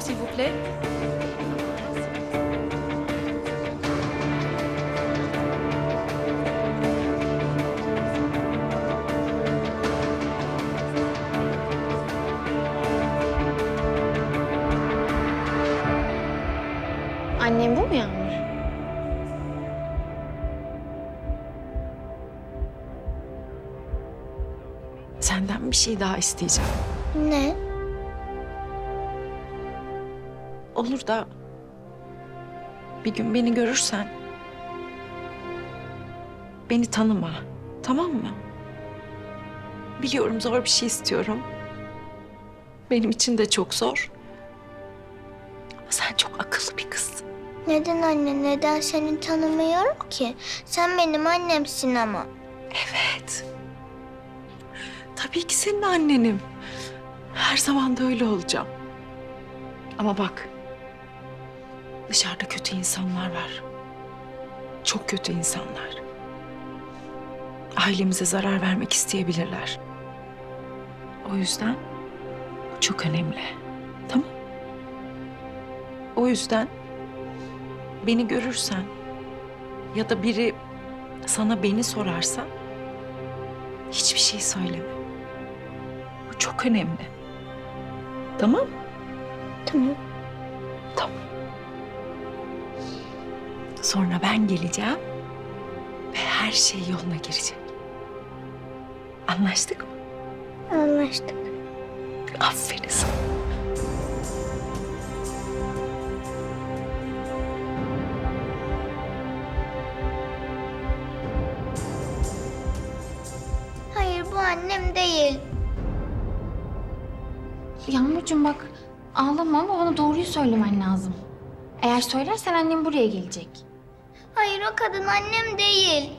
s'il vous plaît. Annem bu mu Yağmur? Senden bir şey daha isteyeceğim. Ne? Olur da bir gün beni görürsen beni tanıma. Tamam mı? Biliyorum zor bir şey istiyorum. Benim için de çok zor. Ama sen çok akıllı bir kızsın. Neden anne? Neden seni tanımıyorum ki? Sen benim annemsin ama. Evet. Tabii ki senin annenim. Her zaman da öyle olacağım. Ama bak. Dışarıda kötü insanlar var. Çok kötü insanlar. Ailemize zarar vermek isteyebilirler. O yüzden bu çok önemli. Tamam? O yüzden beni görürsen ya da biri sana beni sorarsa hiçbir şey söyleme. Bu çok önemli. Tamam? Tamam. Tamam. Sonra ben geleceğim ve her şey yoluna girecek. Anlaştık mı? Anlaştık. Aferin sana. Hayır bu annem değil. Yağmurcuğum bak ağlama ama bana doğruyu söylemen lazım. Eğer söylersen annem buraya gelecek. Hayır o kadın annem değil.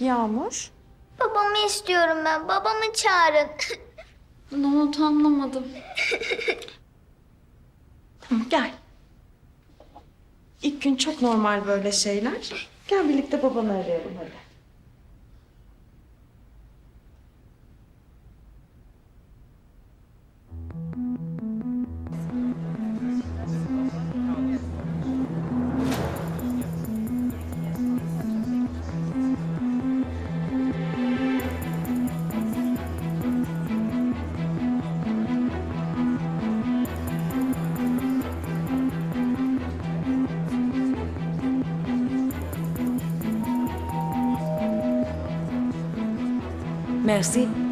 Yağmur? Babamı istiyorum ben. Babamı çağırın. Ne oldu anlamadım. Tamam gel. İlk gün çok normal böyle şeyler. Gel birlikte babanı arayalım hadi. Merci.